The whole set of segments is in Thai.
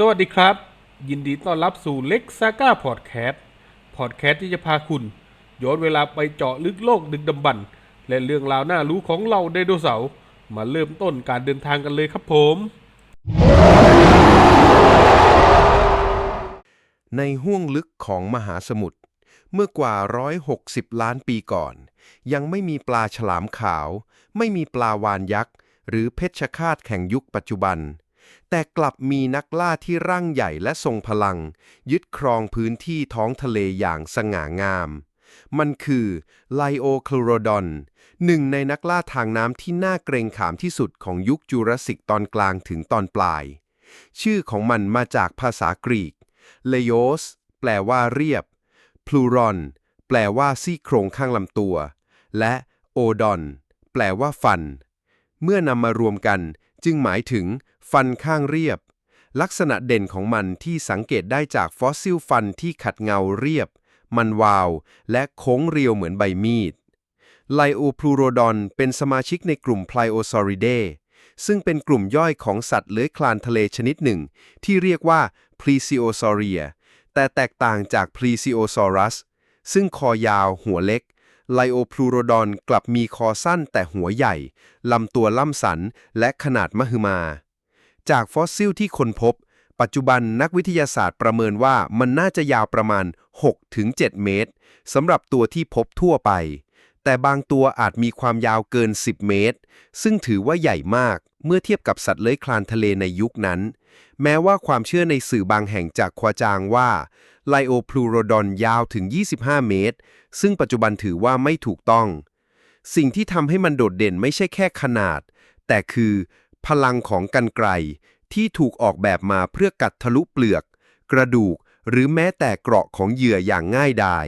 สวัสดีครับ ยินดีต้อนรับสู่เล็กซาก้าพอดแคสต์พอดแคสต์ที่จะพาคุณ ย้อนเวลาไปเจาะลึกโลกดึกดำบรรพ์และเรื่องราวน่ารู้ของเราไดโนเสาร์มาเริ่มต้นการเดินทางกันเลยครับผม ในห้วงลึกของมหาสมุทรเมื่อกว่า 160 ล้านปีก่อน ยังไม่มีปลาฉลามขาว ไม่มีปลาวานยักษ์ หรือเพชฌฆาตแข่งยุคปัจจุบัน แต่กลับมีนักล่าที่ร่างใหญ่และทรงพลัง ยึดครองพื้นที่ท้องทะเลอย่างสง่างาม มันคือไลโอคลโรดอนหนึ่งในนักล่าทางน้ำที่น่าเกรงขามที่สุดของยุคจูราสสิกตอนกลางถึงตอนปลาย ชื่อของมันมาจากภาษากรีกเลโยสแปลว่าเรียบพลูรอนแปลว่าซี่โครงข้างลำตัว และโอดอนแปลว่าฟัน เมื่อนำมารวมกัน จึงหมายถึงฟันข้างเรียบ ลักษณะเด่นของมันที่สังเกตได้จากฟอสซิลฟันที่ขัดเงาเรียบ มันวาว และโค้งเรียวเหมือนใบมีดไลโอพลูโรดอนเป็นสมาชิกในกลุ่มไพลโอซอริเดซึ่งเป็นกลุ่มย่อยของสัตว์เลื้อยคลานทะเลชนิดหนึ่ง ที่เรียกว่า p l e s i o s a u r i a แต่แตกต่างจาก p l e s i o s a u r u s ซึ่งคอยาวหัวเล็ก ไลโอพลูโรดอนกลับมีคอสั้นแต่หัวใหญ่ ลำตัวล่ำสันและขนาดมหึมา จากฟอสซิลที่ค้นพบ ปัจจุบันนักวิทยาศาสตร์ประเมินว่ามันน่าจะยาวประมาณ 6-7 เมตรสำหรับตัวที่พบทั่วไป แต่บางตัวอาจมีความยาวเกิน 10 เมตร ซึ่งถือว่าใหญ่มากเมื่อเทียบกับสัตว์เลื้อยคลานทะเลในยุคนั้น แม้ว่าความเชื่อในสื่อบางแห่งจากควาจางว่า ไลโอพลูโรดอนยาวถึง 25 เมตร ซึ่งปัจจุบันถือว่าไม่ถูกต้อง สิ่งที่ทำให้มันโดดเด่นไม่ใช่แค่ขนาด แต่คือ พลังของกันไกรที่ถูกออกแบบมาเพื่อกัดทะลุเปลือก กระดูก หรือแม้แต่เกราะของเหยื่ออย่างง่ายดาย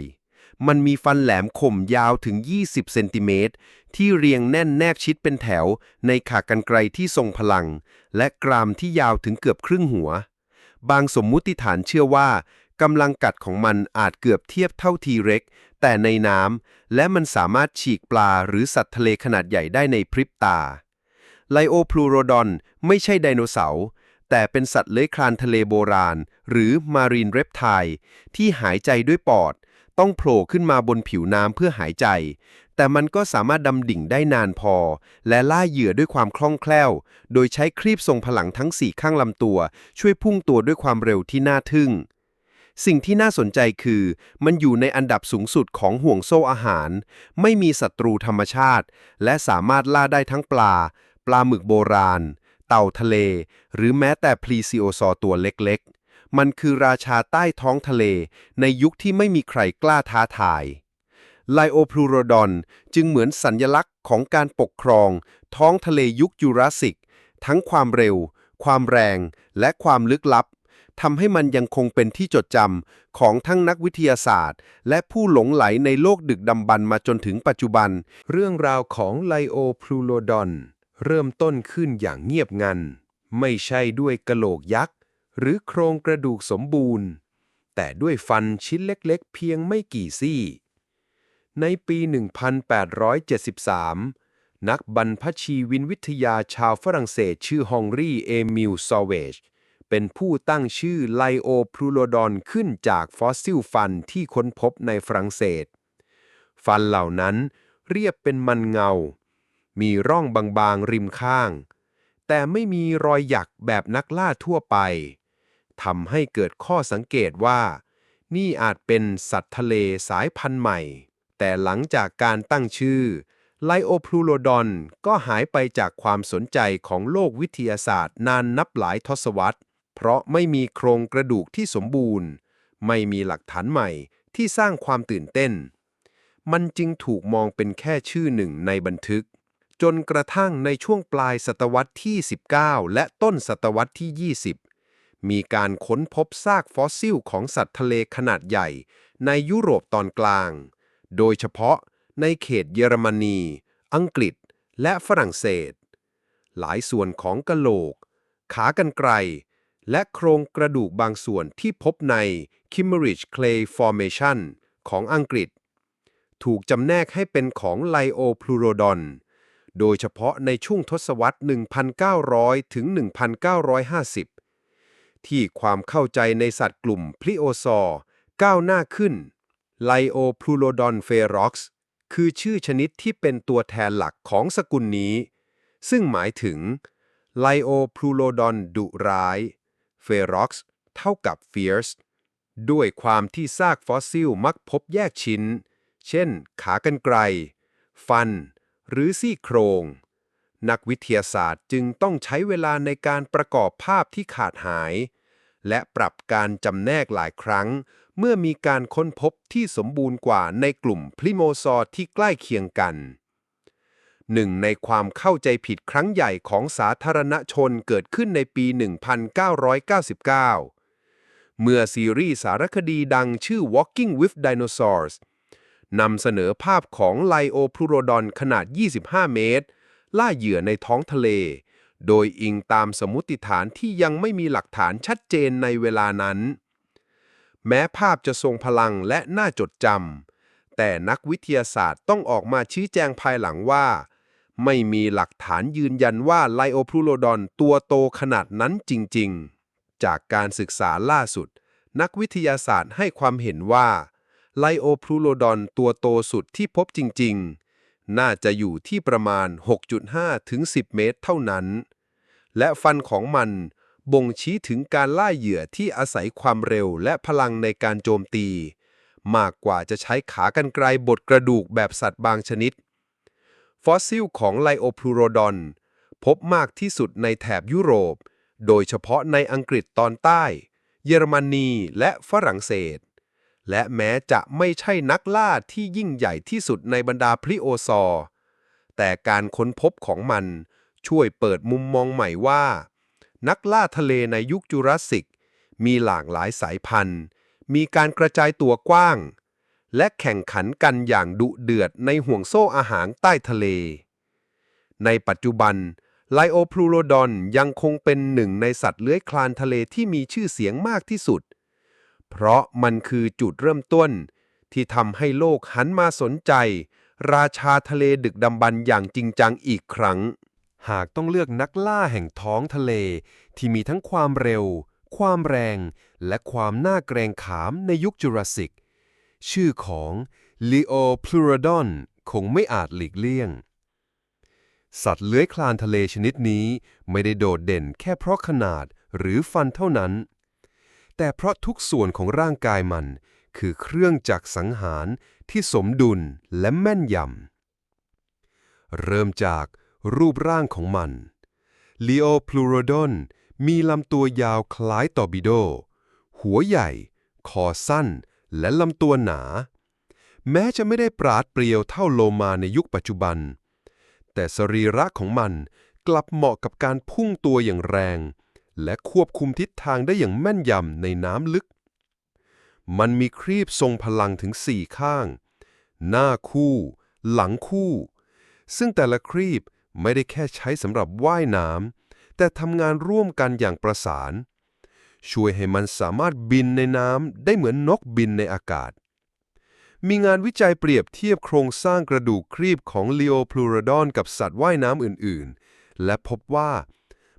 มันมีฟันแหลมคมยาวถึง 20 เซนติเมตร ที่เรียงแน่นแนบชิดเป็นแถว ในขากรรไกรที่ทรงพลัง และกรามที่ยาวถึงเกือบครึ่งหัว บางสมมุติฐานเชื่อว่า กำลังกัดของมันอาจเกือบเทียบเท่าทีเร็ก แต่ในน้ำ และมันสามารถฉีกปลาหรือสัตว์ทะเลขนาดใหญ่ได้ในพริบตา ไลโอพลูโรดอนไม่ใช่ไดโนเสาร์ แต่เป็นสัตว์เลื้อยคลานทะเลโบราณ หรือมารีนเรปไทที่หายใจด้วยปอด ต้องโผล่ขึ้นมาบนผิวน้ำเพื่อหายใจ แต่มันก็สามารถดำดิ่งได้นานพอ และล่าเหยื่อด้วยความคล่องแคล่ว โดยใช้ครีบทรงพลังทั้งสี่ข้างลำตัว ช่วยพุ่งตัวด้วยความเร็วที่น่าทึ่ง สิ่งที่น่าสนใจคือ มันอยู่ในอันดับสูงสุดของห่วงโซ่อาหาร ไม่มีศัตรูธรรมชาติ และสามารถล่าได้ทั้งปลา ปลาหมึกโบราณ เต่าทะเล หรือแม้แต่พลีซิโอซอตัวเล็กๆ มันคือราชาใต้ท้องทะเล ในยุคที่ไม่มีใครกล้าท้าทายไลโอพลูโรดอนจึงเหมือนสัญญลักษณ์ของการปกครอง ท้องทะเลยุคจูราสสิก ทั้งความเร็ว ความแรง และความลึกลับ ทำให้มันยังคงเป็นที่จดจำของทั้งนักวิทยาศาสตร์ และผู้หลงไหลในโลกดึกดำบรรพ์มาจนถึงปัจจุบัน เรื่องราวของไลโอพลูโรดอน เริ่มต้นขึ้นอย่างเงียบงัน ไม่ใช่ด้วยกะโหลกยักษ์ หรือโครงกระดูกสมบูรณ์ แต่ด้วยฟันชิ้นเล็กๆ เพียงไม่กี่ซี่ ในปี 1873นักบรรพชีวินวิทยาชาวฝรั่งเศสชื่อฮองรี เอมิล ซอเวจ เป็นผู้ตั้งชื่อไลโอพลูโรดอนขึ้นจากฟอสซิลฟันที่ค้นพบในฝรั่งเศส ฟันเหล่านั้นเรียบเป็นมันเงา มีร่องบางๆริมข้าง แต่ไม่มีรอยหยักแบบนักล่าทั่วไปทำให้เกิดข้อสังเกตว่า นี่อาจเป็นสัตว์ทะเลสายพันธุ์ใหม่ แต่หลังจากการตั้งชื่อไลโอพลูโรดอนก็หายไปจากความสนใจของโลกวิทยาศาสตร์นานนับหลายทศวรรษ เพราะไม่มีโครงกระดูกที่สมบูรณ์ ไม่มีหลักฐานใหม่ที่สร้างความตื่นเต้น มันจึงถูกมองเป็นแค่ชื่อหนึ่งในบันทึก จนกระทั่งในช่วงปลายศตวรรษที่ 19 และต้นศตวรรษที่ 20 มีการค้นพบซากฟอสซิลของสัตว์ทะเลขนาดใหญ่ ในยุโรปตอนกลาง โดยเฉพาะในเขตเยอรมนี อังกฤษ และฝรั่งเศส หลายส่วนของกะโหลก ขากรรไกร และโครงกระดูกบางส่วนที่พบใน Kimmeridge Clay Formation ของอังกฤษ ถูกจำแนกให้เป็นของไลโอพลูโรดอน โดยเฉพาะในช่วงทศวรรษ 1900 ถึง 1950 ที่ความเข้าใจในสัตว์กลุ่มพลิโอซอร์ก้าวหน้าขึ้นไลโอพลูโลดอนเฟร็อกซ์คือชื่อชนิดที่เป็นตัวแทนหลักของสกุลนี้ ซึ่งหมายถึงไลโอพลูโลดอนดุร้าย เฟร็อกซ์เท่ากับ fierce ด้วยความที่ซากฟอสซิลมักพบแยกชิ้น เช่น ขากรรไกร ฟัน หรือซี่โครง นักวิทยาศาสตร์จึงต้องใช้เวลาในการประกอบภาพที่ขาดหาย และปรับการจำแนกหลายครั้ง เมื่อมีการค้นพบที่สมบูรณ์กว่าในกลุ่มพลิโมซอร์ที่ใกล้เคียงกัน หนึ่งในความเข้าใจผิดครั้งใหญ่ของสาธารณชนเกิดขึ้นในปี 1999 เมื่อซีรีส์สารคดีดังชื่อ Walking with Dinosaurs นำเสนอภาพของไลโอพลูโรดอนขนาด 25 เมตร ล่าเหยื่อในท้องทะเล โดยอิงตามสมมติฐานที่ยังไม่มีหลักฐานชัดเจนในเวลานั้น แม้ภาพจะทรงพลังและน่าจดจำแต่นักวิทยาศาสตร์ต้องออกมาชี้แจงภายหลังว่า ไม่มีหลักฐานยืนยันว่าไลโอพลูโรดอนตัวโตขนาดนั้นจริงๆ จากการศึกษาล่าสุด นักวิทยาศาสตร์ให้ความเห็นว่าไลโอพลูโรดอนตัวโตสุดที่พบจริงๆ น่าจะอยู่ที่ประมาณ 6.5 ถึง 10 เมตรเท่านั้น และฟันของมันบ่งชี้ถึงการล่าเหยื่อที่อาศัยความเร็วและพลังในการโจมตี มากกว่าจะใช้ขากรรไกรบดกระดูกแบบสัตว์บางชนิด ฟอสซิลของไลโอพลูโรดอน พบมากที่สุดในแถบยุโรป โดยเฉพาะในอังกฤษตอนใต้ เยอรมนีและฝรั่งเศส และแม้จะไม่ใช่นักล่าที่ยิ่งใหญ่ที่สุดในบรรดาพลิโอซอร์แต่การค้นพบของมันช่วยเปิดมุมมองใหม่ว่า นักล่าทะเลในยุคจูราสสิก มีหลากหลายสายพันธุ์ มีการกระจายตัวกว้าง และแข่งขันกันอย่างดุเดือดในห่วงโซ่อาหารใต้ทะเล ในปัจจุบันไลโอพลูโรดอนยังคงเป็นหนึ่งในสัตว์เลื้อยคลานทะเลที่มีชื่อเสียงมากที่สุด เพราะมันคือจุดเริ่มต้น ที่ทำให้โลกหันมาสนใจ ราชาทะเลดึกดำบรรพ์อย่างจริงจังอีกครั้ง หากต้องเลือกนักล่าแห่งท้องทะเล ที่มีทั้งความเร็ว ความแรง และความน่าเกรงขามในยุคจูราสสิก ชื่อของ Leo p l u r o d o n คงไม่อาจหลีกเลี่ยง สัตว์เลื้อยคลานทะเลชนิดนี้ไม่ได้โดดเด่นแค่เพราะขนาดหรือฟันเท่านั้น แต่เพราะทุกส่วนของร่างกายมัน คือเครื่องจักรสังหารที่สมดุลและแม่นยำ เริ่มจากรูปร่างของมัน l e o p l u r o d o n มีลำตัวยาวคล้ายตอบิโด หัวใหญ่ คอสั้น และลำตัวหนา แม้จะไม่ได้ปราดเปรียวเท่าโลมาในยุคปัจจุบัน แต่สรีระของมันกลับเหมาะกับการพุ่งตัวอย่างแรง และควบคุมทิศทางได้อย่างแม่นยำในน้ำลึก มันมีครีบทรงพลังถึงสี่ข้าง หน้าคู่ หลังคู่ ซึ่งแต่ละครีบไม่ได้แค่ใช้สำหรับว่ายน้ำแต่ทำงานร่วมกันอย่างประสาน ช่วยให้มันสามารถบินในน้ำได้เหมือนนกบินในอากาศ มีงานวิจัยเปรียบเทียบโครงสร้างกระดูกครีบของ l e o p l u r o d o n กับสัตว์ว่ายน้ำอื่นๆ และพบว่า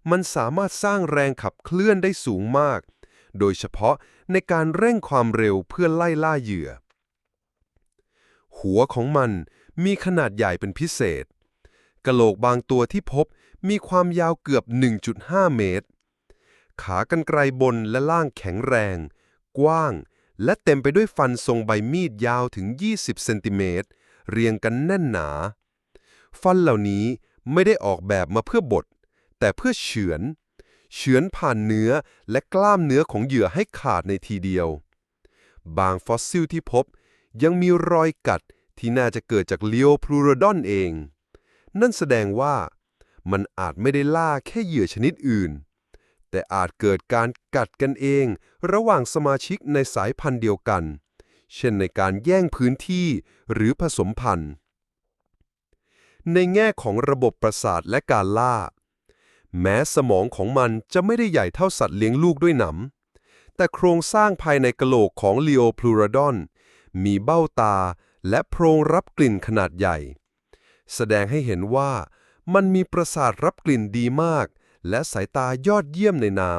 มันสามารถสร้างแรงขับเคลื่อนได้สูงมาก โดยเฉพาะในการเร่งความเร็วเพื่อไล่ล่าเหยื่อ หัวของมันมีขนาดใหญ่เป็นพิเศษกะโหลกบางตัวที่พบมีความยาวเกือบ 1.5 เมตร ขากรรไกรบนและล่างแข็งแรง กว้าง และเต็มไปด้วยฟันทรงใบมีดยาวถึง 20 เซนติเมตร เรียงกันแน่นหนา ฟันเหล่านี้ไม่ได้ออกแบบมาเพื่อบด แต่เพื่อเฉือน เฉือนผ่านเนื้อและกล้ามเนื้อของเหยื่อให้ขาดในทีเดียว บางฟอสซิลที่พบยังมีรอยกัดที่น่าจะเกิดจากเลีโอพลูโรดอนเอง นั่นแสดงว่ามันอาจไม่ได้ล่าแค่เหยื่อชนิดอื่น แต่อาจเกิดการกัดกันเอง ระหว่างสมาชิกในสายพันธุ์เดียวกัน เช่นในการแย่งพื้นที่หรือผสมพันธุ์ ในแง่ของระบบประสาทและการล่า แม้สมองของมันจะไม่ได้ใหญ่เท่าสัตว์เลี้ยงลูกด้วยหนำแต่โครงสร้างภายในกะโหลกของ l e o p l u r o d o n มีเบ้าตาและโพรงรับกลิ่นขนาดใหญ่ แสดงให้เห็นว่ามันมีประสาทรับกลิ่นดีมาก และสายตายอดเยี่ยมในน้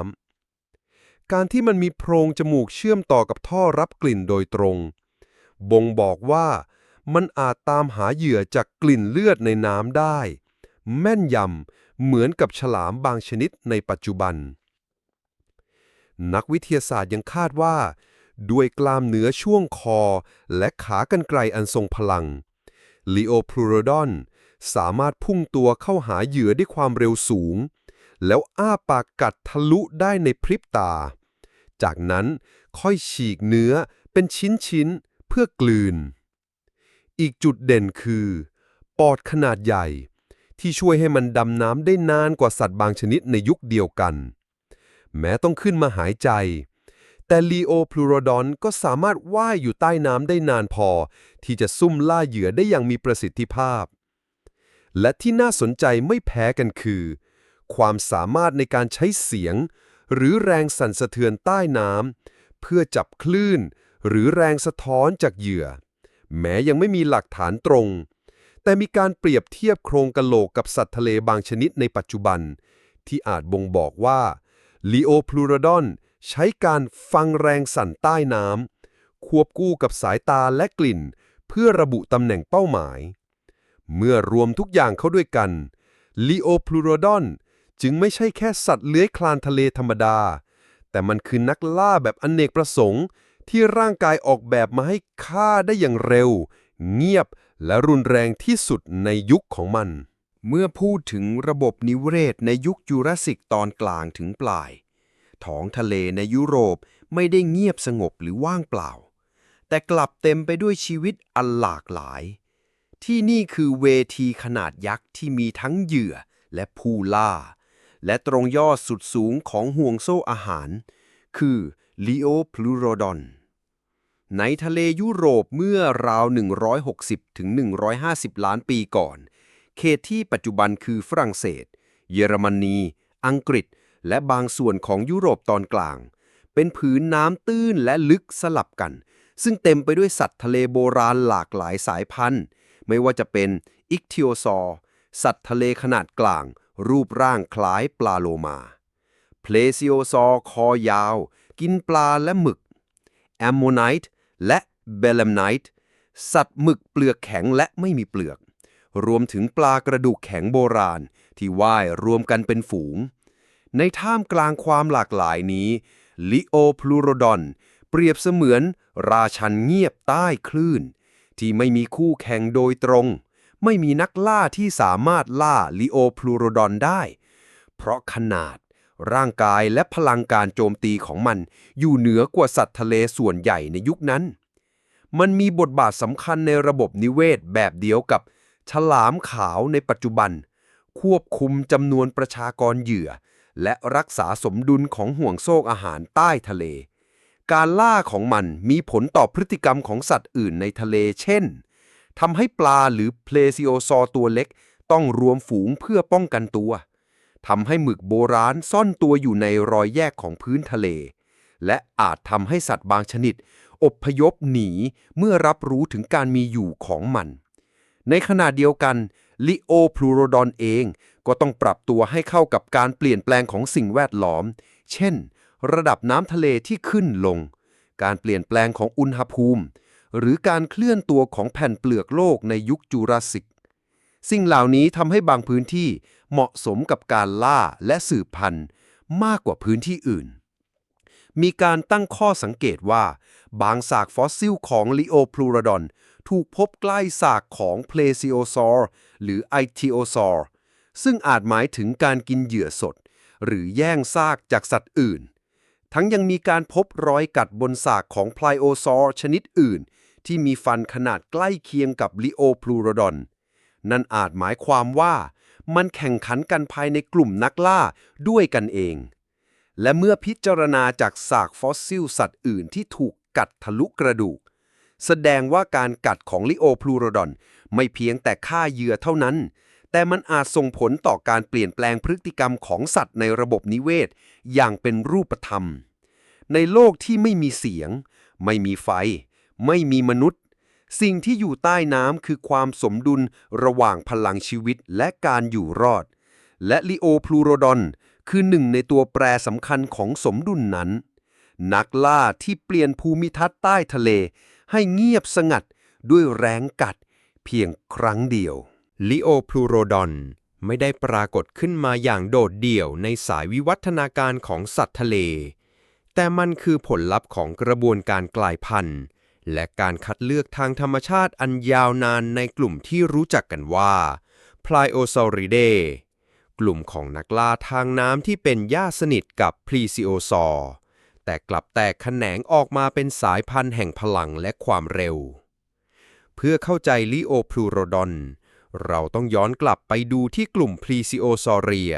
ำ การที่มันมีโพรงจมูกเชื่อมต่อกับท่อรับกลิ่นโดยตรง บ่งบอกว่ามันอาจตามหาเหยื่อจากกลิ่นเลือดในน้ำได้ แม่นยำเหมือนกับฉลามบางชนิดในปัจจุบัน นักวิทยาศาสตร์ยังคาดว่า ด้วยกล้ามเนื้อช่วงคอและขากรรไกรอันทรงพลังลีโอพลูโรดอนสามารถพุ่งตัวเข้าหาเหยื่อด้วยความเร็วสูง แล้วอ้าปากกัดทะลุได้ในพริบตา จากนั้นค่อยฉีกเนื้อเป็นชิ้นๆเพื่อกลืน อีกจุดเด่นคือ ปอดขนาดใหญ่ ที่ช่วยให้มันดำน้ำได้นานกว่าสัตว์บางชนิดในยุคเดียวกัน แม้ต้องขึ้นมาหายใจ แต่ลีโอพลูโรดอนก็สามารถว่ายอยู่ใต้น้ำได้นานพอ ที่จะซุ่มล่าเหยื่อได้อย่างมีประสิทธิภาพ และที่น่าสนใจไม่แพ้กันคือ ความสามารถในการใช้เสียง หรือแรงสั่นสะเทือนใต้น้ำเพื่อจับคลื่น หรือแรงสะท้อนจากเหยื่อ แม้ยังไม่มีหลักฐานตรง แต่มีการเปรียบเทียบโครงกะโหลกกับสัตว์ทะเลบางชนิดในปัจจุบัน ที่อาจบ่งบอกว่าลีโอพลูโรดอนใช้การฟังแรงสั่นใต้น้ำควบคู่กับสายตาและกลิ่น เพื่อระบุตำแหน่งเป้าหมาย เมื่อรวมทุกอย่างเข้าด้วยกันลีโอพลูโรดอน จึงไม่ใช่แค่สัตว์เลื้อยคลานทะเลธรรมดา แต่มันคือนักล่าแบบอนเนกประสงค์ ที่ร่างกายออกแบบมาให้ฆ่าได้อย่างเร็ว เงียบและรุนแรงที่สุดในยุคของมัน เมื่อพูดถึงระบบนิเวศในยุคจูราสสิกตอนกลางถึงปลาย ท้องทะเลในยุโรปไม่ได้เงียบสงบหรือว่างเปล่า แต่กลับเต็มไปด้วยชีวิตอันหลากหลาย ที่นี่คือเวทีขนาดยักษ์ที่มีทั้งเหยื่อและผู้ล่า และตรงยอดสุดสูงของห่วงโซ่อาหาร คือลีโอพลูโรดอนในทะเลยุโรปเมื่อราว 160ถึง150 ล้านปีก่อน เขตที่ปัจจุบันคือฝรั่งเศส เยอรมนี อังกฤษ และบางส่วนของยุโรปตอนกลาง เป็นผืนน้ำตื้นและลึกสลับกัน ซึ่งเต็มไปด้วยสัตว์ทะเลโบราณหลากหลายสายพันธุ์ ไม่ว่าจะเป็นอิกทิโอซอร์สัตว์ทะเลขนาดกลาง รูปร่างคล้ายปลาโลมา เพลซิโอซอร์คอยาว กินปลาและหมึก แอมโมไนต์และเบลมไนต์สัตว์หมึกเปลือกแข็งและไม่มีเปลือก รวมถึงปลากระดูกแข็งโบราณ ที่ว่ายรวมกันเป็นฝูง ในท่ามกลางความหลากหลายนี้ลิโอพลูโรดอน เปรียบเสมือน ราชันเงียบใต้คลื่น ที่ไม่มีคู่แข่งโดยตรง ไม่มีนักล่าที่สามารถล่าลิโอพลูโรดอนได้ เพราะขนาด ร่างกายและพลังการโจมตีของมัน อยู่เหนือกว่าสัตว์ทะเลส่วนใหญ่ในยุคนั้น มันมีบทบาทสำคัญในระบบนิเวศแบบเดียวกับฉลามขาวในปัจจุบัน ควบคุมจำนวนประชากรเหยื่อ และรักษาสมดุลของห่วงโซ่อาหารใต้ทะเล การล่าของมันมีผลต่อพฤติกรรมของสัตว์อื่นในทะเล เช่น ทำให้ปลาหรือเพลซิโอซอร์ตัวเล็ก ต้องรวมฝูงเพื่อป้องกันตัวทำให้หมึกโบราณซ่อนตัวอยู่ในรอยแยกของพื้นทะเล และอาจทำให้สัตว์บางชนิด อบพยพหนีเมื่อรับรู้ถึงการมีอยู่ของมัน ในขณะเดียวกันลิโอพลูโรดอนเองก็ต้องปรับตัวให้เข้ากับการเปลี่ยนแปลงของสิ่งแวดล้อม เช่น ระดับน้ำทะเลที่ขึ้นลง การเปลี่ยนแปลงของอุณหภูมิ หรือการเคลื่อนตัวของแผ่นเปลือกโลกในยุคจูราสสิก สิ่งเหล่านี้ทำให้บางพื้นที่เหมาะสมกับการล่าและสืบพันธุ์มากกว่าพื้นที่อื่น มีการตั้งข้อสังเกตว่า บางซากฟอสซิลของลิโอพลูรดอนถูกพบใกล้ซากของเพลซิโอซอร์หรือไอทิโอซอร์ซึ่งอาจหมายถึงการกินเหยื่อสด หรือแย่งซากจากสัตว์อื่น ทั้งยังมีการพบรอยกัดบนซากของไพลโอซอร์ชนิดอื่น ที่มีฟันขนาดใกล้เคียงกับลิโอพลูรดอน นั่นอาจหมายความว่า มันแข่งขันกันภายในกลุ่มนักล่าด้วยกันเอง และเมื่อพิจารณาจากซากฟอสซิลสัตว์อื่นที่ถูกกัดทะลุกระดูก แสดงว่าการกัดของลิโอพลูโรดอน ไม่เพียงแต่ฆ่าเหยื่อเท่านั้น แต่มันอาจส่งผลต่อการเปลี่ยนแปลงพฤติกรรมของสัตว์ในระบบนิเวศ อย่างเป็นรูปธรรม ในโลกที่ไม่มีเสียง ไม่มีไฟ ไม่มีมนุษย์ สิ่งที่อยู่ใต้น้ำคือความสมดุลระหว่างพลังชีวิตและการอยู่รอด และลิโอพลูโรดอนคือหนึ่งในตัวแปรสำคัญของสมดุลนั้น นักล่าที่เปลี่ยนภูมิทัศน์ใต้ทะเล ให้เงียบสงัดด้วยแรงกัด เพียงครั้งเดียว ลิโอพลูโรดอนไม่ได้ปรากฏขึ้นมาอย่างโดดเดี่ยวในสายวิวัฒนาการของสัตว์ทะเล แต่มันคือผลลัพธ์ของกระบวนการกลายพันธุ์ และการคัดเลือกทางธรรมชาติอันยาวนานในกลุ่มที่รู้จักกันว่า Pliosauridae กลุ่มของนักล่าทางน้ำที่เป็นญาติสนิทกับ Plesiosaur แต่กลับแตกแขนงออกมาเป็นสายพันธุ์แห่งพลังและความเร็ว เพื่อเข้าใจลิโอพลูโรดอน เราต้องย้อนกลับไปดูที่กลุ่ม Plesiosauria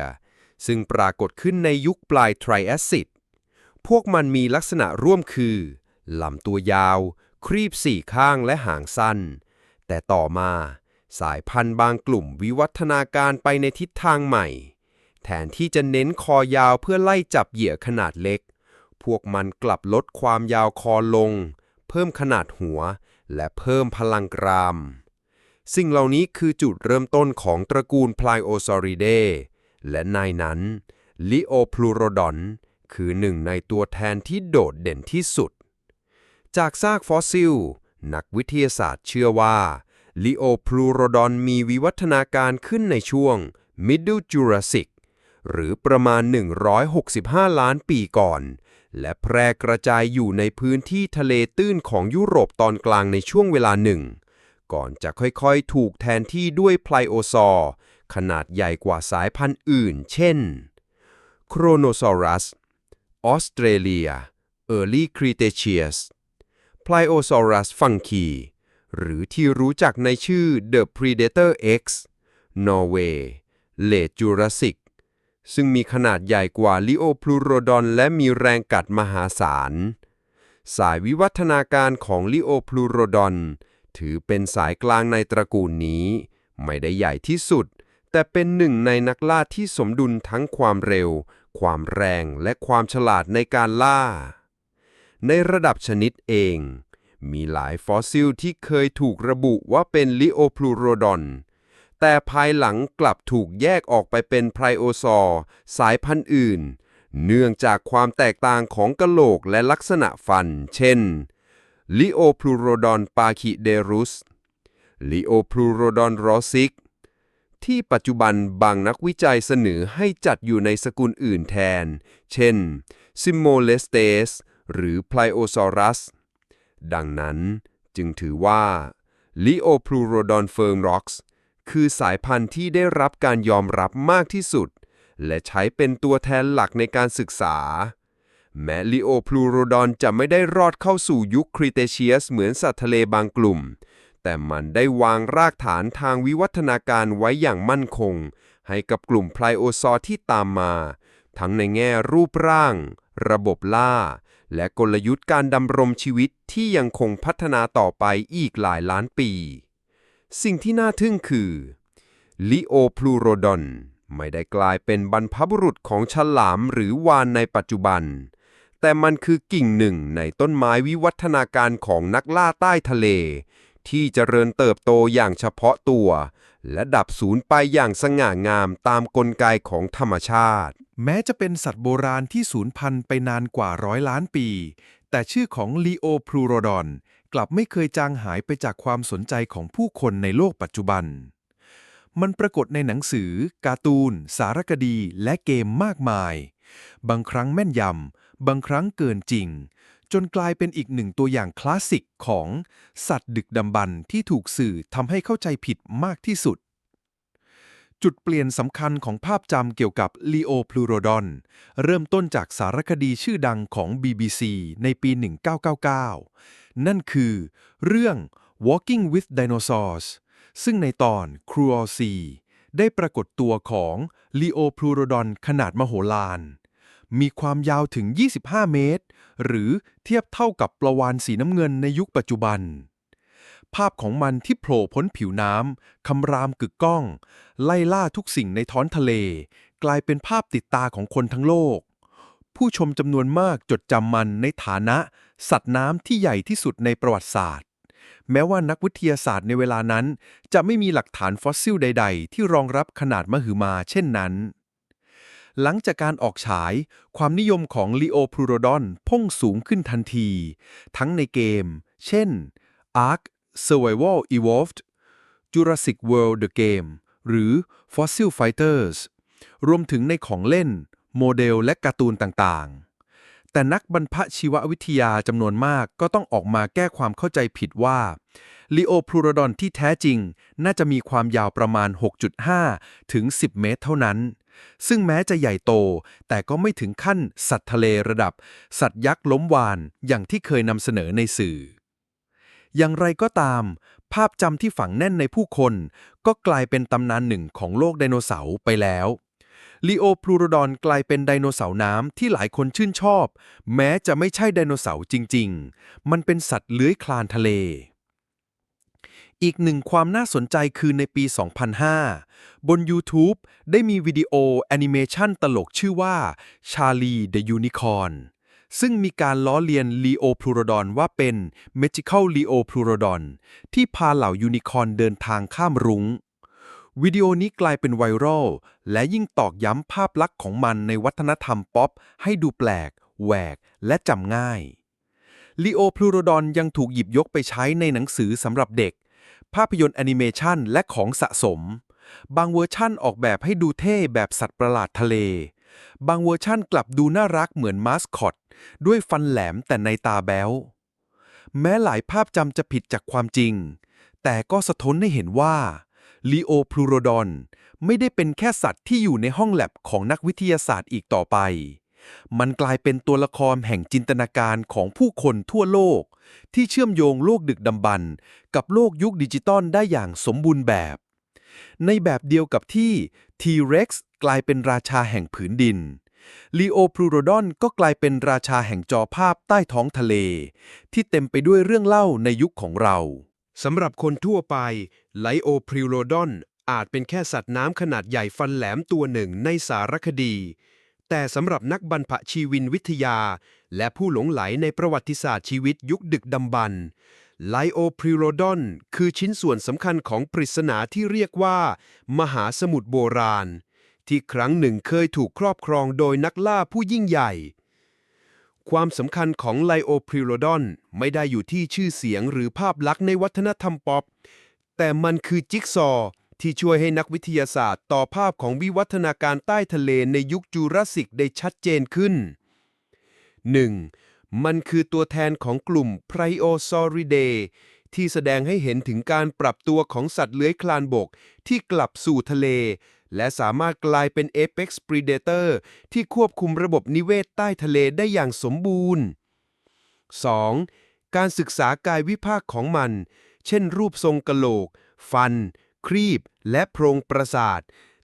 ซึ่งปรากฏขึ้นในยุคปลายไทรแอสซิดพวกมันมีลักษณะร่วมคือลำตัวยาว ครีบสี่ข้างและหางสั้น แต่ต่อมาสายพันธุ์บางกลุ่มวิวัฒนาการไปในทิศทางใหม่ แทนที่จะเน้นคอยาวเพื่อไล่จับเหยื่อขนาดเล็ก พวกมันกลับลดความยาวคอลง เพิ่มขนาดหัว และเพิ่มพลังกราม สิ่งเหล่านี้คือจุดเริ่มต้นของตระกูล Pliosauridae และในนั้น Leoplurodon คือหนึ่งในตัวแทนที่โดดเด่นที่สุด จากซากฟอสซิล นักวิทยาศาสตร์เชื่อว่า Leoplurodon มีวิวัฒนาการขึ้นในช่วง Middle Jurassic หรือประมาณ 165 ล้านปีก่อน และแพร่กระจายอยู่ในพื้นที่ทะเลตื้นของยุโรปตอนกลางในช่วงเวลาหนึ่ง ก่อนจะค่อยๆ ถูกแทนที่ด้วยไพลโอซอร์ขนาดใหญ่กว่าสายพันธุ์อื่น เช่น โครโนซอรัส ออสเตรเลีย Early Cretaceous Pliosaurus funki หรือที่รู้จักในชื่อ The Predator X นอร์เวย์ Late Jurassic ซึ่งมีขนาดใหญ่กว่าลิโอพลูโรดอน และมีแรงกัดมหาศาล สายวิวัฒนาการของลิโอพลูโรดอน ถือเป็นสายกลางในตระกูลนี้ ไม่ได้ใหญ่ที่สุด แต่เป็นหนึ่งในนักล่าที่สมดุลทั้งความเร็ว ความแรงและความฉลาดในการล่า ในระดับชนิดเอง มีหลายฟอสซิลที่เคยถูกระบุว่าเป็นลิโอพลูโรดอนแต่ภายหลังกลับถูกแยกออกไปเป็นไพรโอซอร์สายพันธุ์อื่น เนื่องจากความแตกต่างของกะโหลกและลักษณะฟัน เช่น ลิโอพลูโรดอนปาคิเดรุสลิโอพลูโรดอนรอซิก ที่ปัจจุบันบางนักวิจัยเสนอให้จัดอยู่ในสกุลอื่นแทน เช่นซิโมเลสเตสหรือไพลโอซอรัส ดังนั้นจึงถือว่า Leoplurodon f e r m r o x คือสายพันธุ์ที่ได้รับการยอมรับมากที่สุด และใช้เป็นตัวแทนหลักในการศึกษา แม้ Leoplurodon จะไม่ได้รอดเข้าสู่ยุคครีเตเชียสเหมือนสัตว์ทะเลบางกลุ่ม แต่มันได้วางรากฐานทางวิวัฒนาการไว้อย่างมั่นคง ให้กับกลุ่มไพลโอซอร์ที่ตามมา ทั้งในแง่รูปร่าง ระบบล่า และกลยุทธ์การดำรงชีวิตที่ยังคงพัฒนาต่อไปอีกหลายล้านปี สิ่งที่น่าทึ่งคือลิโอพลูโรดอนไม่ได้กลายเป็นบรรพบุรุษของฉลามหรือวานในปัจจุบัน แต่มันคือกิ่งหนึ่งในต้นไม้วิวัฒนาการของนักล่าใต้ทะเล ที่เจริญเติบโตอย่างเฉพาะตัว และดับสูญไปอย่างสง่างามตามกลไกของธรรมชาติ แม้จะเป็นสัตว์โบราณที่สูญพันธุ์ไปนานกว่าร้อยล้านปี แต่ชื่อของลีโอพลูโรดอนกลับไม่เคยจางหายไปจากความสนใจของผู้คนในโลกปัจจุบัน มันปรากฏในหนังสือ การ์ตูน สารคดี และเกมมากมาย บางครั้งแม่นยำ บางครั้งเกินจริง จนกลายเป็นอีกหนึ่งตัวอย่างคลาสสิกของสัตว์ดึกดำบรรที่ถูกสื่อทำให้เข้าใจผิดมากที่สุด จุดเปลี่ยนสำคัญของภาพจำเกี่ยวกับลีโอพลูโรดอนเริ่มต้นจากสารคดีชื่อดังของ BBC ในปี 1999 นั่นคือเรื่อง Walking with Dinosaurs ซึ่งในตอน Cruelty ได้ปรากฏตัวของลีโอพลูโรดอนขนาดมโหฬาร มีความยาวถึง 25 เมตร หรือเทียบเท่ากับปลาวาฬสีน้ำเงินในยุคปัจจุบัน ภาพของมันที่โผล่พ้นผิวน้ำคำรามกึกก้อง ไล่ล่าทุกสิ่งในท้อนทะเล กลายเป็นภาพติดตาของคนทั้งโลก ผู้ชมจำนวนมากจดจำมันในฐานะ สัตว์น้ำที่ใหญ่ที่สุดในประวัติศาสตร์ แม้ว่านักวิทยาศาสตร์ในเวลานั้น จะไม่มีหลักฐานฟอสซิลใด ๆ ที่รองรับขนาดมหึมาเช่นนั้น หลังจากการออกฉาย ความนิยมของลีโอพลูโรดอนพุ่งสูงขึ้นทันที ทั้งในเกม เช่น Ark Survival Evolved Jurassic World The Game หรือ Fossil Fighters รวมถึงในของเล่น โมเดลและการ์ตูนต่างๆ แต่นักบรรพชีววิทยาจำนวนมากก็ต้องออกมาแก้ความเข้าใจผิดว่าลีโอพลูโรดอนที่แท้จริง น่าจะมีความยาวประมาณ 6.5 ถึง 10 เมตรเท่านั้น ซึ่งแม้จะใหญ่โต แต่ก็ไม่ถึงขั้นสัตว์ทะเลระดับ สัตว์ยักษ์ล้มวานอย่างที่เคยนำเสนอในสื่อ อย่างไรก็ตาม ภาพจำที่ฝังแน่นในผู้คน ก็กลายเป็นตำนานหนึ่งของโลกไดโนเสาร์ไปแล้วลีโอพลูโรดอนกลายเป็นไดโนเสาร์น้ำที่หลายคนชื่นชอบ แม้จะไม่ใช่ไดโนเสาร์จริง ๆ มันเป็นสัตว์เลื้อยคลานทะเล อีกหนึ่งความน่าสนใจคือในปี 2005 บน YouTube ได้มีวิดีโอแอนิเมชันตลกชื่อว่า Charlie the Unicorn ซึ่งมีการล้อเลียนลีโอพลูโรดอนว่าเป็น Magical Leo p l u r o d o n ที่พาเหล่ายูนิคอร์นเดินทางข้ามรุง้ง วิดีโอนี้กลายเป็นไวรัล และยิ่งตอกย้ำภาพลักษณ์ของมันในวัฒนธรรมป๊อป ให้ดูแปลก แหวก และจำง่ายลีโอพลูโรดอนยังถูกหยิบยกไปใช้ในหนังสือสำหรับเด็ก ภาพยนตร์แอนิเมชันและของสะสม บางเวอร์ชั่นออกแบบให้ดูเท่แบบสัตว์ประหลาดทะเล บางเวอร์ชั่นกลับดูน่ารักเหมือนมาสคอต ด้วยฟันแหลมแต่ในตาแบ้ว แม้หลายภาพจำจะผิดจากความจริง แต่ก็สะท้อนให้เห็นว่าลีโอพลูโรดอนไม่ได้เป็นแค่สัตว์ที่อยู่ในห้องแลบของนักวิทยาศาสตร์อีกต่อไป มันกลายเป็นตัวละครแห่งจินตนาการของผู้คนทั่วโลก ที่เชื่อมโยงโลกดึกดำบรรพ์กับโลกยุคดิจิตอลได้อย่างสมบูรณ์แบบ ในแบบเดียวกับที่ T-Rex กลายเป็นราชาแห่งผืนดินลีโอพลูโรดอนก็กลายเป็นราชาแห่งจอภาพใต้ท้องทะเล ที่เต็มไปด้วยเรื่องเล่าในยุคของเราสำหรับคนทั่วไปไลโอพริโลดอนอาจเป็นแค่สัตว์น้ำขนาดใหญ่ฟันแหลมตัวหนึ่งในสารคดี แต่สำหรับนักบรรพชีวินวิทยา และผู้หลงไหลในประวัติศาสตร์ชีวิตยุคดึกดำบรรพ์ไลโอพริโลดอนคือชิ้นส่วนสำคัญของปริศนาที่เรียกว่า มหาสมุทรโบราณ ที่ครั้งหนึ่งเคยถูกครอบครองโดยนักล่าผู้ยิ่งใหญ่ ความสำคัญของไลโอพริโลดอนไม่ได้อยู่ที่ชื่อเสียงหรือภาพลักษณ์ในวัฒนธรรมป๊อป แต่มันคือจิ๊กซอว์ ที่ช่วยให้นักวิทยาศาสตร์ต่อภาพของวิวัฒนาการใต้ทะเลในยุคจูราสสิกได้ชัดเจนขึ้น 1. มันคือตัวแทนของกลุ่มไพรโอซอริเดที่แสดงให้เห็นถึงการปรับตัวของสัตว์เลื้อยคลานบกที่กลับสู่ทะเล และสามารถกลายเป็น Apex Predator ที่ควบคุมระบบนิเวศใต้ทะเลได้อย่างสมบูรณ์ 2. การศึกษากายวิภาคของมัน เช่นรูปทรงกะโหลก ฟัน ครีบ และโพรงประสาท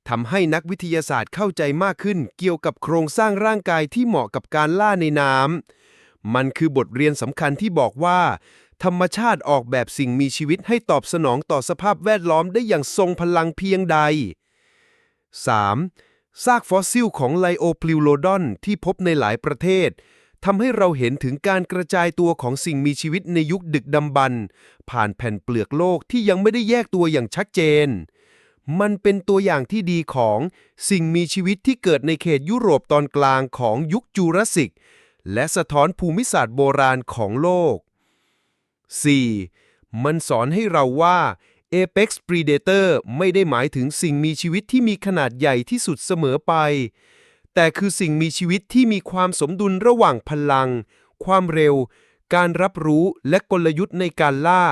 ทำให้นักวิทยาศาสตร์เข้าใจมากขึ้นเกี่ยวกับโครงสร้างร่างกายที่เหมาะกับการล่าในน้ำมันคือบทเรียนสำคัญที่บอกว่า ธรรมชาติออกแบบสิ่งมีชีวิตให้ตอบสนองต่อสภาพแวดล้อมได้อย่างทรงพลังเพียงใด 3. ซากฟอสซิลของไลโอพลิวโลดอนที่พบในหลายประเทศ ทำให้เราเห็นถึงการกระจายตัวของสิ่งมีชีวิตในยุคดึกดำบรรพ์ผ่านแผ่นเปลือกโลกที่ยังไม่ได้แยกตัวอย่างชัดเจน มันเป็นตัวอย่างที่ดีของสิ่งมีชีวิตที่เกิดในเขตยุโรปตอนกลางของยุคจูราสสิก และสะท้อนภูมิศาสตร์โบราณของโลก 4. มันสอนให้เราว่า Apex Predator ไม่ได้หมายถึงสิ่งมีชีวิตที่มีขนาดใหญ่ที่สุดเสมอไป แต่คือสิ่งมีชีวิตที่มีความสมดุลระหว่างพลัง ความเร็ว การรับรู้และกลยุทธ์ในการล่า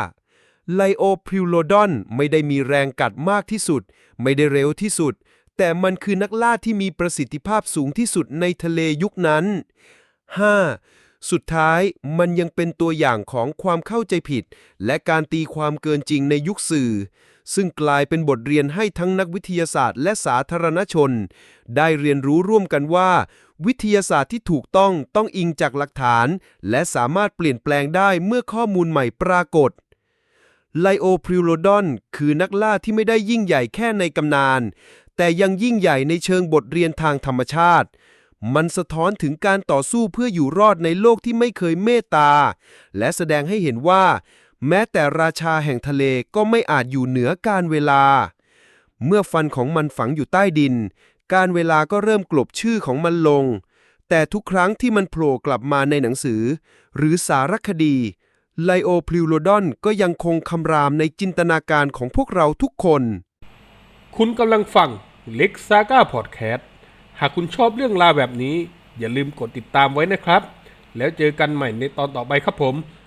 ไลโอพริวโลดอนไม่ได้มีแรงกัดมากที่สุด ไม่ได้เร็วที่สุด แต่มันคือนักล่าที่มีประสิทธิภาพสูงที่สุดในทะเลยุคนั้น 5. สุดท้ายมันยังเป็นตัวอย่างของความเข้าใจผิด และการตีความเกินจริงในยุคสื่อ ซึ่งกลายเป็นบทเรียนให้ทั้งนักวิทยาศาสตร์และสาธารณชน ได้เรียนรู้ร่วมกันว่า วิทยาศาสตร์ที่ถูกต้องต้องอิงจากหลักฐาน และสามารถเปลี่ยนแปลงได้เมื่อข้อมูลใหม่ปรากฏไลโอพริโลดอนคือนักล่าที่ไม่ได้ยิ่งใหญ่แค่ในกำนาน แต่ยังยิ่งใหญ่ในเชิงบทเรียนทางธรรมชาติ มันสะท้อนถึงการต่อสู้เพื่ออยู่รอดในโลกที่ไม่เคยเมตตา และแสดงให้เห็นว่า แม้แต่ราชาแห่งทะเลก็ไม่อาจอยู่เหนือการเวลา เมื่อฟันของมันฝังอยู่ใต้ดิน การเวลาก็เริ่มกลบชื่อของมันลง แต่ทุกครั้งที่มันโผล่กลับมาในหนังสือ หรือสารคดีไลโอพลิวโลดอนก็ยังคงคำรามในจินตนาการของพวกเราทุกคน คุณกำลังฟัง Lex Saga Podcast หากคุณชอบเรื่องราวแบบนี้ อย่าลืมกดติดตามไว้นะครับ แล้วเจอกันใหม่ในตอนต่อไปครับผม